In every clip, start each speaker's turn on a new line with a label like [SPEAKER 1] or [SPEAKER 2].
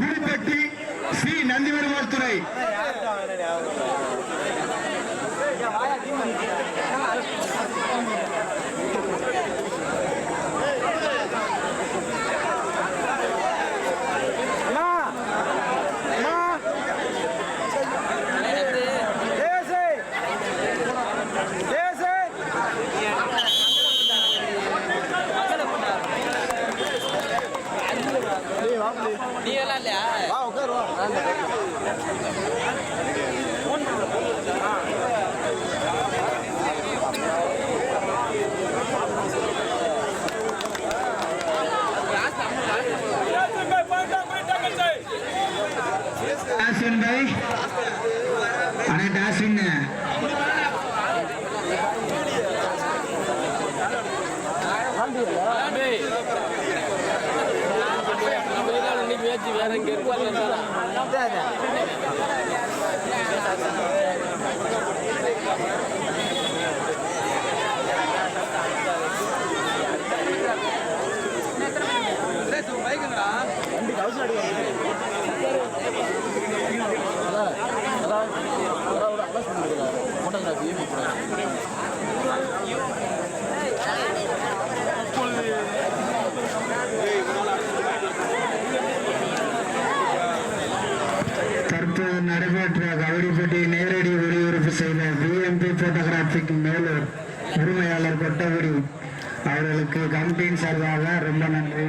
[SPEAKER 1] Pulipatti C நந்திவருமாள் துறை
[SPEAKER 2] நீ எல்லாம் இல்லையா
[SPEAKER 1] டாஸ்வின் பாய் அண்ணா டாஸ்வின்
[SPEAKER 2] வேற
[SPEAKER 1] நேரடி செய்த பிஎம்பி போட்டோகிராபிக் மேலூர் உரிமையாளர் கொட்டகுடி அவர்களுக்கு கமிட்டியின் சார்பாக ரொம்ப நன்றி.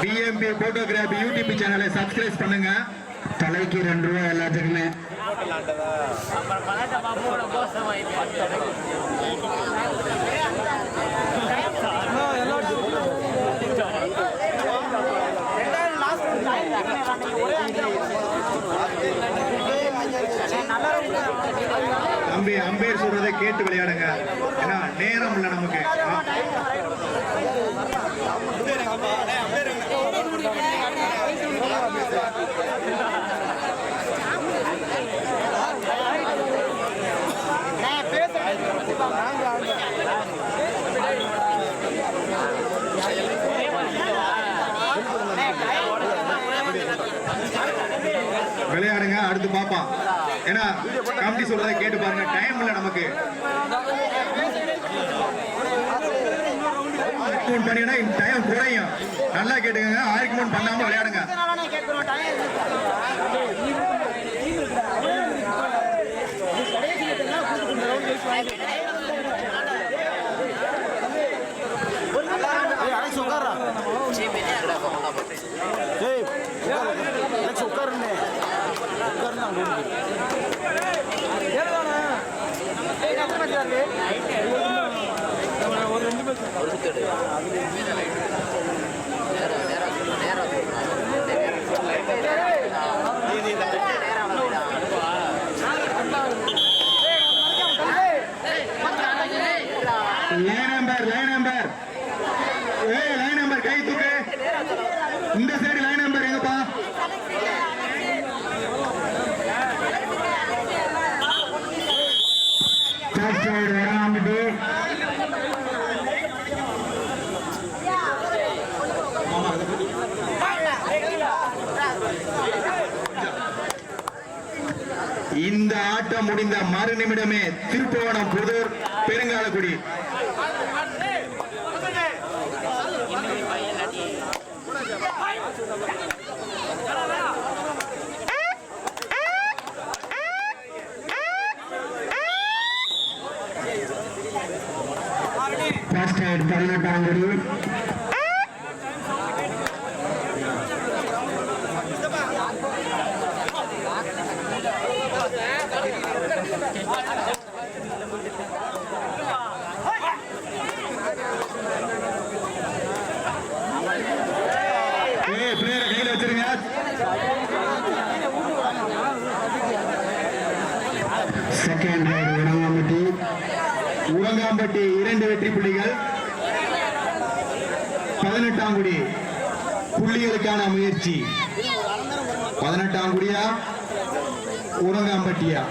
[SPEAKER 1] பிஎம்பி போட்டோகிராஃபி யூடியூப் சேனலை சப்ஸ்கிரைப் பண்ணுங்க. தலைக்கு ரெண்டு ரூபா எல்லாத்துக்குமே தம்பி அம்பேர் சொல்றதை கேட்டு விளையாடுங்க. ஏன்னா நேரம் இல்லை நமக்கு. பேசுறேன் அடுத்து பாப்பான் ஏன்னா கமிட்டி சொல்றதை கேட்டு பாருங்க டைம் இல்லை நமக்கு. ஆர்குமெண்ட் பண்ணினா டைம் குறையும். நல்லா கேட்டுக்கங்க ஆர்குமெண்ட் பண்ணாம விளையாடுங்க. അതിൽ ஆட்டம் முடிந்த மறு நிமிடமே திருப்பவனம் புதூர் பெருங்காலக்குடி. ஃபர்ஸ்ட் ரைட் பதினெட்டாங்குடி ஏய் பிளேயரை கையில் வச்சிருங்க செகண்ட் ரைடு உடங்காம்பட்டி உடங்காம்பட்டி இரண்டு வெற்றி புள்ளிகள் பதினெட்டாம் குடி முயற்சி பதினெட்டாம் குடியா உடங்காம்பட்டியா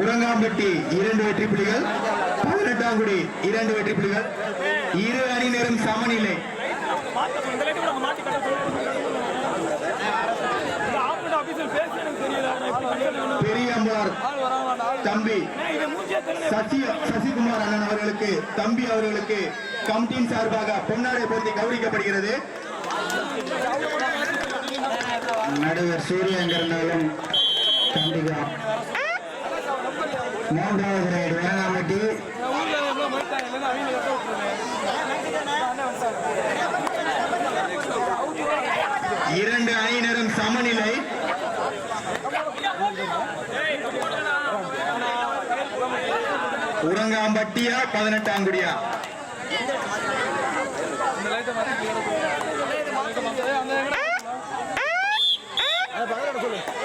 [SPEAKER 1] உரங்காம்பட்டி இரண்டு வெற்றி புலிகள் பதினெட்டாங்குடி இரண்டு வெற்றி புலிகள். இரு அணியினரும் சமநிலை. பெரியம்பார் தம்பி சசி சசிகுமார் அண்ணன் அவர்களுக்கு தம்பி அவர்களுக்கு கமிட்டியின் சார்பாக பொன்னாடை போட்டி கௌரவிக்கப்படுகிறது. நடுவர் சூரியங்கரனாலும் தம்பிகா. மூன்றாவது கிரேடு வேளாங்கட்டி இரண்டு அணியினரும் சமநிலை. உரங்காம்பட்டியா பதினெட்டாங்குடியா. ஆர்குமெண்ட்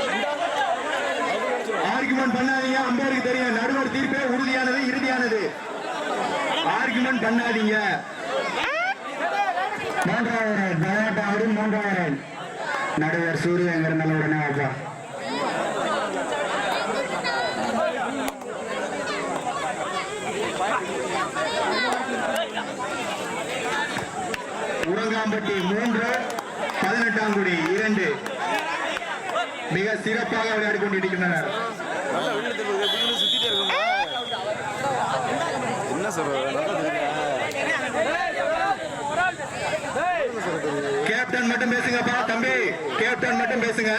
[SPEAKER 1] பண்ணாதீங்க அம்பேருக்கு தெரியும். நடுவர் தீர்ப்பே உறுதியானது இறுதியானது. ஆர்குமெண்ட் பண்ணாதீங்க. மூன்றாவது ரைட் பதினெட்டாவது மூன்றாவது. நடுவர் சூரியங்கர் உடனே வாப்பா உரங்காம்பட்டி மூன்று பதினெட்டாம் குடி இரண்டு. மிக சிறப்பாக விளையாடி கொண்டிருக்கின்றனர்
[SPEAKER 2] என்ன சொல்றது
[SPEAKER 1] கேப்டன் மட்டும் பேசுங்கப்பா தம்பி. கேப்டன் மட்டும் பேசுங்க.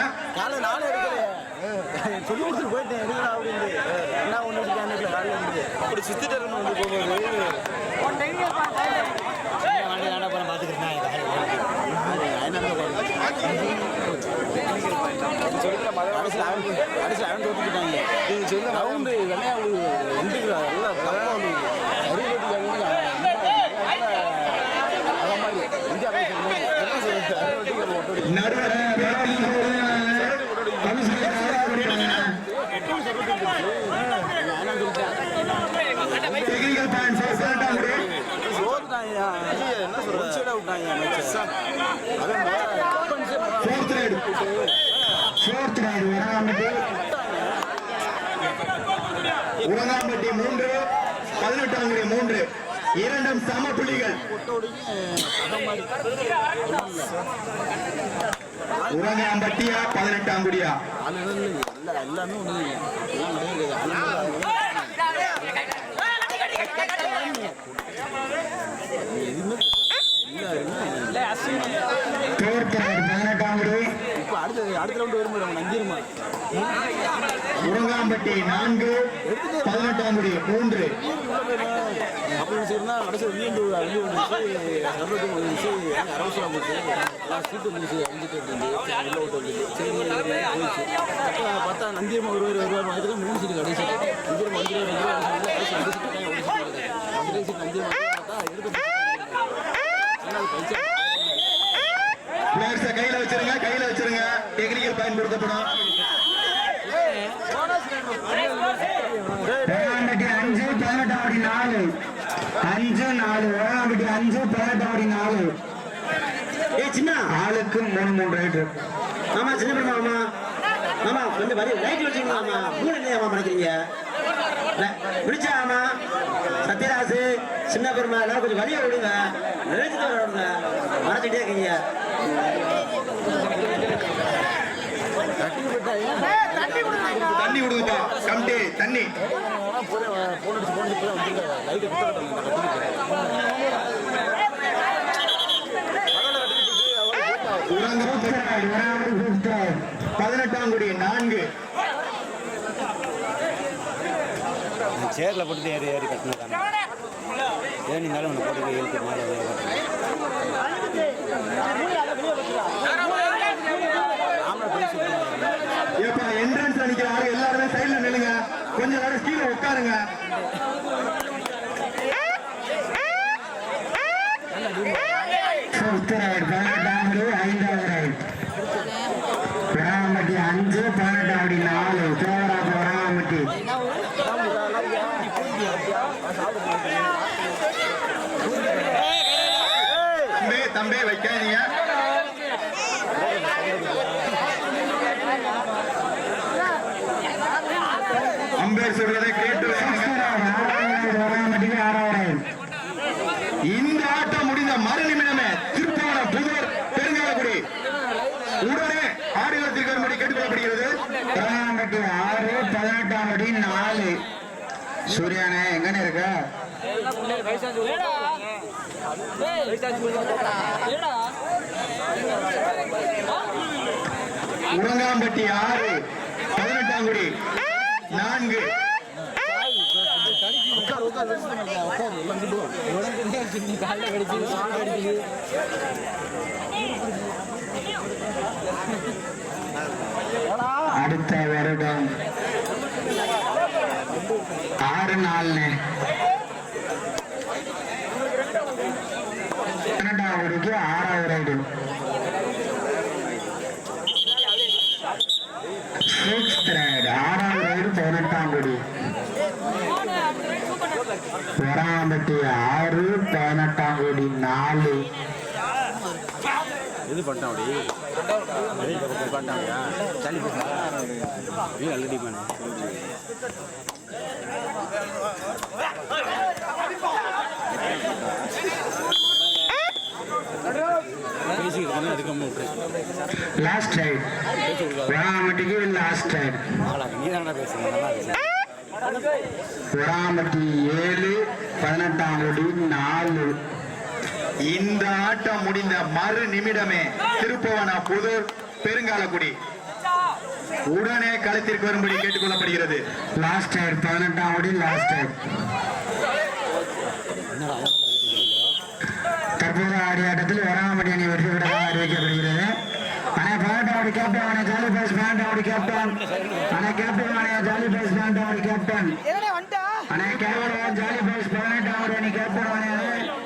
[SPEAKER 2] சொல்லி கொடுத்துட்டு போயிட்டேன். எடுக்கடா அப்படின்னு. என்ன ஒன்று இருக்கான்னு காலையில் இருந்து. அப்படி சுத்திட்டு இருக்கணும் வந்து போகும்போது. பார்த்துக்கிறேன் கடைசியில் அவன் கடைசியில் அவன் தோத்துக்கிட்டாங்க. நீங்க சொல்ல ரவுண்டு வெள்ளையா வந்துக்கிறா எல்லாம் தப்பா வந்து அவன் மாதிரி இந்தியா என்ன சொல்றது
[SPEAKER 1] நடுவர் டெக்னிக்கல் பாயிண்ட் பதினெட்டாம் குடி
[SPEAKER 2] சோறுதான்யா. என்ன அவன் முதல்ல
[SPEAKER 1] fourth ride fourth ride Urangampatti மூன்று பதினெட்டாம் குடி மூன்று இரண்டும் சம புள்ளிகள் உரங்காம்பட்டியா பதினெட்டாம் குடியா
[SPEAKER 2] எல்லாமே ஒண்ணு இல்லை. எல்லாம் கிடையாது. ஆளுநர் எதுவுமே இல்ல, இல்ல.
[SPEAKER 1] ஃபோர்த் ரைடு பதினெட்டாம் குடி
[SPEAKER 2] இப்ப அடுத்த ரவுண்ட் வரும்போது அவன் நம்பிருமா
[SPEAKER 1] உரங்காம்பட்டி நான்கு பதினெட்டாம் குடி மூன்று
[SPEAKER 2] அப்படி சரினா கடைசி வெளியே வந்துச்சு சர்வத்து வந்துச்சு அரவசரம் போச்சு. எல்லாம் சீட்டு வந்துச்சு அஞ்சுட்டு இருந்து வெளில விட்டு வந்து சரி போயிடுச்சு. அப்போ பார்த்தா நந்தியம்மா ஒருவர் வருவார் மாதிரி மூணு சீட்டு கடைசி. நந்தியம் வந்து கடைசி அஞ்சு சீட்டு ஒரு சீட்டு அஞ்சு சீட்டு நந்தியம் பார்த்தா எடுத்து பைசா.
[SPEAKER 1] பிளேயர்ஸை கையில வச்சிருங்க கையில வச்சிருங்க. டெக்னிக்கல் பயன்படுத்தப்படும். வேளாண்மைக்கு அஞ்சு பதினெட்டாம் படி நாலு. அஞ்சு நாலு. வேளாண்மைக்கு அஞ்சு பதினெட்டாம் படி நாலு.
[SPEAKER 3] ஏ சின்ன.
[SPEAKER 1] ஆளுக்கு மூணு மூணு ரைட்டு
[SPEAKER 3] மாமா சின்ன பெருமா மாமா. மாமா கொஞ்சம் வரி லைட் வச்சுக்கோங்க மாமா. மூணு என்ன மாமா நினைக்கிறீங்க? பிடிச்சா மாமா. சத்யராசு சின்ன பெருமா எல்லாரும் கொஞ்சம் வழியை விடுங்க. நினைச்சிட்டு வர விடுங்க. மறைச்சிட்டே இருக்கீங்க.
[SPEAKER 1] தண்ணி விடுங்கப்பா கம்டி தண்ணி. பதினெட்டாம் குடி நான்கு.
[SPEAKER 2] சேர்ல போட்டு ஏறி ஏறி கட்டினதானே ஏன் இருந்தாலும் உன்னை போட்டு இழுத்து மேலே
[SPEAKER 1] ஏப்பா என்ட்ரன்ஸ் எல்லாருமே சைடுல நில்லுங்க. கொஞ்ச நேரம் கீழே உட்காருங்க. Fifth ஐந்தாவது ரைட்
[SPEAKER 4] அஞ்சு பதினெட்டாம் நாலு. தேவராஜ் வராமட்டி
[SPEAKER 1] தம்பி வைக்காதீங்க அம்பேர் சொல்வதை கேட்டு இந்த ஆட்டம் முடிந்த மறு நிமிடமே திருப்பவனம் புதுவர் பெருங்காலக்குடி. உடனே ஆடுகளத்திற்கு வரும்படி கேட்டுக்கொள்ளப்படுகிறது.
[SPEAKER 4] வராமட்டி ஆறு பதினெட்டாம் அடி நாலு. சூர்யானே எங்கன்னு இருக்க?
[SPEAKER 1] உரங்காம்பட்டி ஆறு பதினெட்டாம் குடி நான்கு.
[SPEAKER 4] அடுத்த வருடம் ஆறு நாள்னு. பன்னெண்டாம் ஆறாயிரம் ஆறாவது ரைடு ஆறாவது ரைடு பதினெட்டாம் கோடி வராம்பட்டி ஆறு பதினெட்டாம் கோடி நாலு.
[SPEAKER 2] இது பண்ணிட்டான் பண்ணு பேசிக்கிட்டு இருக்கேன் அதுக்கு விட்டு
[SPEAKER 4] லாஸ்ட் ரைடு வராம்பட்டிக்கு லாஸ்ட் ரைடு
[SPEAKER 2] நீ தானே பேசுங்க நல்லா பேசுங்க
[SPEAKER 4] வராம்பட்டி ஏழு பதினெட்டாம் கோடி நாலு.
[SPEAKER 1] இந்த ஆட்டம் முடிந்த மறு நிமிடமே திருப்பவன புதூர் பெருங்காலக்குடி. உடனே களத்திற்கு வரும்படி கேட்டுக்கொள்ளப்படுகிறது.
[SPEAKER 4] லாஸ்ட் ரைடு பதினெட்டாம் கோடி லாஸ்ட் ரைடு தற்போது ஆடிய ஆட்டத்தில் வராமட்டி அணி வெற்றி பெற்றதாக அறிவிக்கப்படுகிறது. அண்ணா பதினெட்டாம் கேப்டன் அண்ணா ஜாலி கேப்டன் அண்ணா கேப்டன் அண்ணா ஜாலி பாஸ் பதினெட்டாம் கேப்டன் அண்ணா கேப்டன் ஜாலி பாஸ் பதினெட்டாம் அணி கேப்டன் அண்ணா